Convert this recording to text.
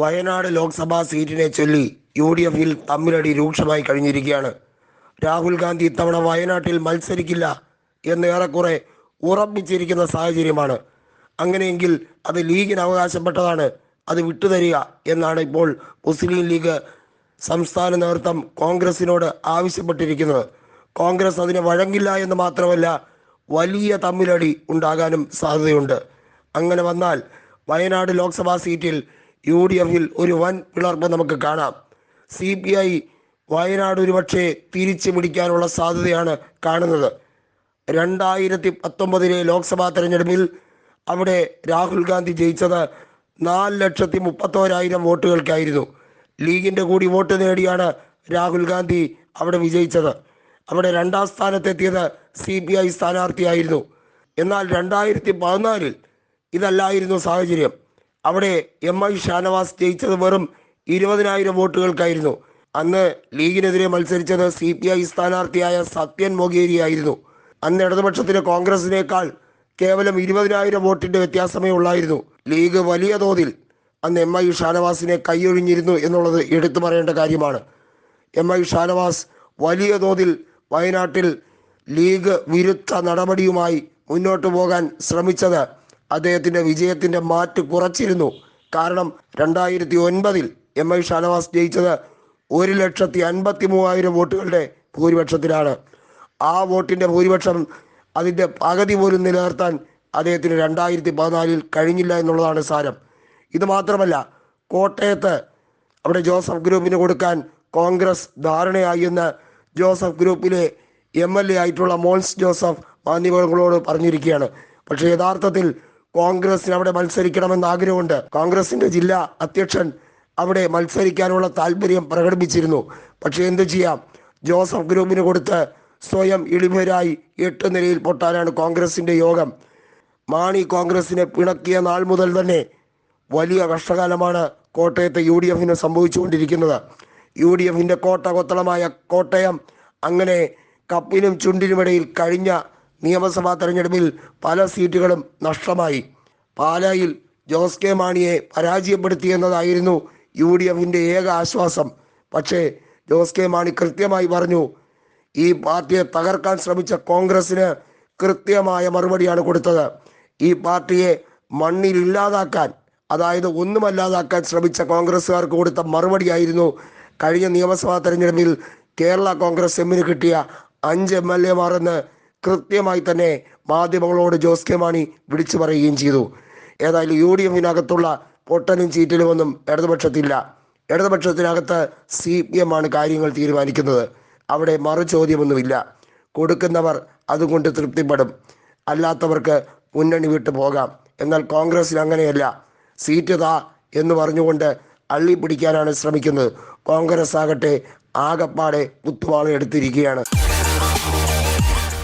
വയനാട് ലോക്സഭാ സീറ്റിനെ ചൊല്ലി U D എഫിൽ തമ്മിലടി രൂക്ഷമായി കഴിഞ്ഞിരിക്കുകയാണ്. രാഹുൽ ഗാന്ധി ഇത്തവണ വയനാട്ടിൽ മത്സരിക്കില്ല എന്ന് ഏറെക്കുറെ ഉറപ്പിച്ചിരിക്കുന്ന സാഹചര്യമാണ്. അങ്ങനെയെങ്കിൽ അത് ലീഗിന് അവകാശപ്പെട്ടതാണ് അത് വിട്ടുതരിക എന്നാണ് ഇപ്പോൾ മുസ്ലിം ലീഗ് സംസ്ഥാന നേതൃത്വം കോൺഗ്രസിനോട് ആവശ്യപ്പെട്ടിരിക്കുന്നത്. കോൺഗ്രസ് അതിനെ വഴങ്ങില്ല എന്ന് മാത്രമല്ല വലിയ തമ്മിലടി ഉണ്ടാകാനും സാധ്യതയുണ്ട്. അങ്ങനെ വന്നാൽ വയനാട് ലോക്സഭാ സീറ്റിൽ യു ഡി എഫിൽ ഒരു വൻ പിളർപ്പ് നമുക്ക് കാണാം. സി പി ഐ വയനാട് ഒരുപക്ഷെ തിരിച്ചു പിടിക്കാനുള്ള സാധ്യതയാണ് കാണുന്നത്. രണ്ടായിരത്തി പത്തൊമ്പതിലെ ലോക്സഭാ തെരഞ്ഞെടുപ്പിൽ അവിടെ രാഹുൽ ഗാന്ധി ജയിച്ചത് നാല് ലക്ഷത്തി മുപ്പത്തോരായിരം വോട്ടുകൾക്കായിരുന്നു. ലീഗിന്റെ കൂടി വോട്ട് നേടിയാണ് രാഹുൽ ഗാന്ധി അവിടെ വിജയിച്ചത്. അവിടെ രണ്ടാം സ്ഥാനത്തെത്തിയത് സി പി ഐ സ്ഥാനാർത്ഥിയായിരുന്നു. എന്നാൽ രണ്ടായിരത്തി പതിനാലിൽ ഇതല്ലായിരുന്നു സാഹചര്യം. അവിടെ എം ഐ ഷാനവാസ് ജയിച്ചത് വെറും ഇരുപതിനായിരം വോട്ടുകൾക്കായിരുന്നു. അന്ന് ലീഗിനെതിരെ മത്സരിച്ചത് സി പി ഐ സ്ഥാനാർത്ഥിയായ സത്യൻ മൊഗേരി ആയിരുന്നു അന്ന് ഇടതുപക്ഷത്തിന് കോൺഗ്രസിനേക്കാൾ കേവലം ഇരുപതിനായിരം വോട്ടിന്റെ വ്യത്യാസമേ ഉള്ളായിരുന്നു. ലീഗ് വലിയ തോതിൽ അന്ന് എം ഐ ഷാനവാസിനെ കൈയൊഴിഞ്ഞിരുന്നു എന്നുള്ളത് എടുത്തു പറയേണ്ട കാര്യമാണ്. എം ഐ ഷാനവാസ് വലിയ തോതിൽ വയനാട്ടിൽ ലീഗ് വിരുദ്ധ നടപടിയുമായി മുന്നോട്ടു പോകാൻ ശ്രമിച്ചത് അദ്ദേഹത്തിന്റെ വിജയത്തിന്റെ മാറ്റ് കുറച്ചിരുന്നു. കാരണം രണ്ടായിരത്തി ഒൻപതിൽ എം ഐ ഷാനവാസ് ജയിച്ചത് ഒരു ലക്ഷത്തി അൻപത്തി മൂവായിരം വോട്ടുകളുടെ ഭൂരിപക്ഷത്തിലാണ്. ആ വോട്ടിന്റെ ഭൂരിപക്ഷം അതിന്റെ പകുതി പോലും നിലനിർത്താൻ അദ്ദേഹത്തിന് രണ്ടായിരത്തി പതിനാലിൽ കഴിഞ്ഞില്ല എന്നുള്ളതാണ് സാരം. ഇത് മാത്രമല്ല കോട്ടയത്ത് അവിടെ ജോസഫ് ഗ്രൂപ്പിന് കൊടുക്കാൻ കോൺഗ്രസ് ധാരണയായി എന്ന് ജോസഫ് ഗ്രൂപ്പിലെ എം എൽ എ ആയിട്ടുള്ള മോൻസ് ജോസഫ് മാധ്യമങ്ങളോട് പറഞ്ഞിരിക്കുകയാണ്. പക്ഷേ യഥാർത്ഥത്തിൽ കോൺഗ്രസിന് അവിടെ മത്സരിക്കണമെന്ന് ആഗ്രഹമുണ്ട്. കോൺഗ്രസിന്റെ ജില്ലാ അധ്യക്ഷൻ അവിടെ മത്സരിക്കാനുള്ള താല്പര്യം പ്രകടിപ്പിച്ചിരുന്നു. പക്ഷേ എന്ത് ചെയ്യാം? ജോസഫ് ഗ്രൂപ്പിന് കൊടുത്ത് സ്വയം ഇളിമരായി എട്ട് നിലയിൽ പൊട്ടാനാണ് കോൺഗ്രസിന്റെ യോഗം. മാണി കോൺഗ്രസിനെ പിണക്കിയ നാൾ മുതൽ തന്നെ വലിയ കഷ്ടകാലമാണ് കോട്ടയത്തെ യു ഡി എഫിന് സംഭവിച്ചുകൊണ്ടിരിക്കുന്നത്. യു ഡി എഫിന്റെ കോട്ട കൊത്തളമായ കോട്ടയം അങ്ങനെ കപ്പിനും ചുണ്ടിനുമിടയിൽ കഴിഞ്ഞ നിയമസഭാ തെരഞ്ഞെടുപ്പിൽ പല സീറ്റുകളും നഷ്ടമായി. പാലായിൽ ജോസ് കെ മാണിയെ പരാജയപ്പെടുത്തി എന്നതായിരുന്നു യു ഡി എഫിന്റെ ഏക ആശ്വാസം. പക്ഷേ ജോസ് കെ മാണി കൃത്യമായി പറഞ്ഞു ഈ പാർട്ടിയെ തകർക്കാൻ ശ്രമിച്ച കോൺഗ്രസിന് കൃത്യമായ മറുപടിയാണ് കൊടുത്തത്. ഈ പാർട്ടിയെ മണ്ണിൽ ഇല്ലാതാക്കാൻ അതായത് ഒന്നുമല്ലാതാക്കാൻ ശ്രമിച്ച കോൺഗ്രസ്സുകാർക്ക് കൊടുത്ത മറുപടിയായിരുന്നു കഴിഞ്ഞ നിയമസഭാ തെരഞ്ഞെടുപ്പിൽ കേരള കോൺഗ്രസ് എമ്മിന് കിട്ടിയ അഞ്ച് എം എൽ എമാർ എന്ന് കൃത്യമായി തന്നെ മാധ്യമങ്ങളോട് ജോസ് കെ മാണി വിളിച്ചു പറയുകയും ചെയ്തു. ഏതായാലും യു ഡി എഫിനകത്തുള്ള പൊട്ടനും ചീറ്റലുമൊന്നും ഇടതുപക്ഷത്തില്ല. ഇടതുപക്ഷത്തിനകത്ത് സി പി എം ആണ് കാര്യങ്ങൾ തീരുമാനിക്കുന്നത്. അവിടെ മറു ചോദ്യമൊന്നുമില്ല കൊടുക്കുന്നവർ അതുകൊണ്ട് തൃപ്തിപ്പെടും. അല്ലാത്തവർക്ക് മുന്നണി വിട്ടു പോകാം. എന്നാൽ കോൺഗ്രസിൽ അങ്ങനെയല്ല. സീറ്റ് താ എന്ന് പറഞ്ഞുകൊണ്ട് അള്ളി പിടിക്കാനാണ് ശ്രമിക്കുന്നത്. കോൺഗ്രസ് ആകട്ടെ ആകപ്പാടെ കുത്തുവാള എടുത്തിരിക്കുകയാണ്.